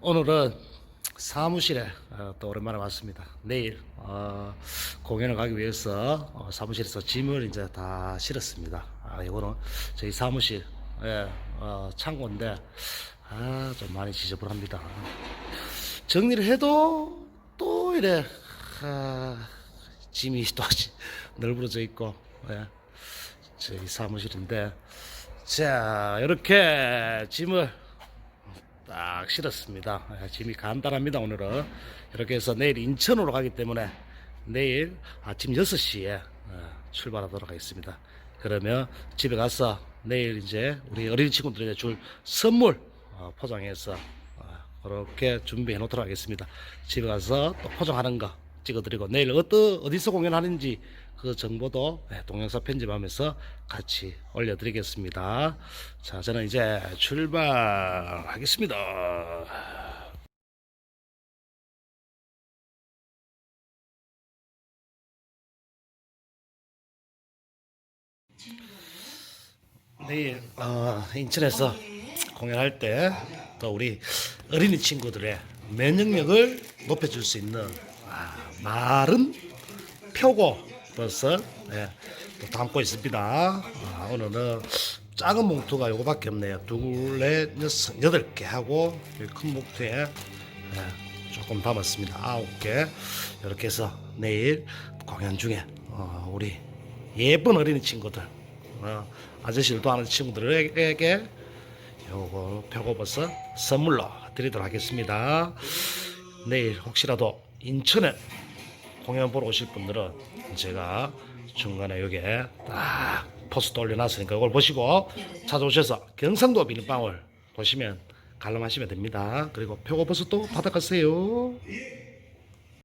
오늘은 사무실에 어, 또 오랜만에 왔습니다. 내일 어, 공연을 가기 위해서 어, 사무실에서 짐을 이제 다 실었습니다. 아, 이거는 저희 사무실 예, 어, 창고인데 아, 좀 많이 지저분합니다. 정리를 해도 또 이래 아, 짐이 또 널브러져 있고 예, 저희 사무실인데 자 이렇게 짐을 딱 실었습니다. 예, 짐이 간단합니다, 오늘은. 이렇게 해서 내일 인천으로 가기 때문에 내일 아침 6시에 출발하도록 하겠습니다. 그러면 집에 가서 내일 이제 우리 어린이 친구들에게 줄 선물 어, 포장해서 어, 그렇게 준비해 놓도록 하겠습니다. 집에 가서 또 포장하는 거 찍어드리고 내일 어떠, 어디서 공연하는지 그 정보도 네, 동영상 편집하면서 같이 올려드리겠습니다. 자, 저는 이제 출발하겠습니다. 내일 어, 인천에서 공연할 때 또 우리 어린이 친구들의 면역력을 높여줄 수 있는 아, 마른 표고버섯 예, 또 담고 있습니다. 아, 오늘은 작은 봉투가 요거밖에 없네요. 둘, 넷, 여섯, 여덟 개 하고 이큰 봉투에 예, 조금 담았습니다. 아홉 개 이렇게 해서 내일 공연 중에 어, 우리 예쁜 어린이 친구들 어, 아저씨들도 하는 친구들에게 요거 표고버섯 선물로 드리도록 하겠습니다. 내일 혹시라도 인천에 공연 보러 오실 분들은 제가 중간에 여기에 딱 포스트 올려놨으니까 이걸 보시고 찾아오셔서 경상도 비빔빵을 보시면 관람하시면 됩니다. 그리고 표고버섯도 받아가세요.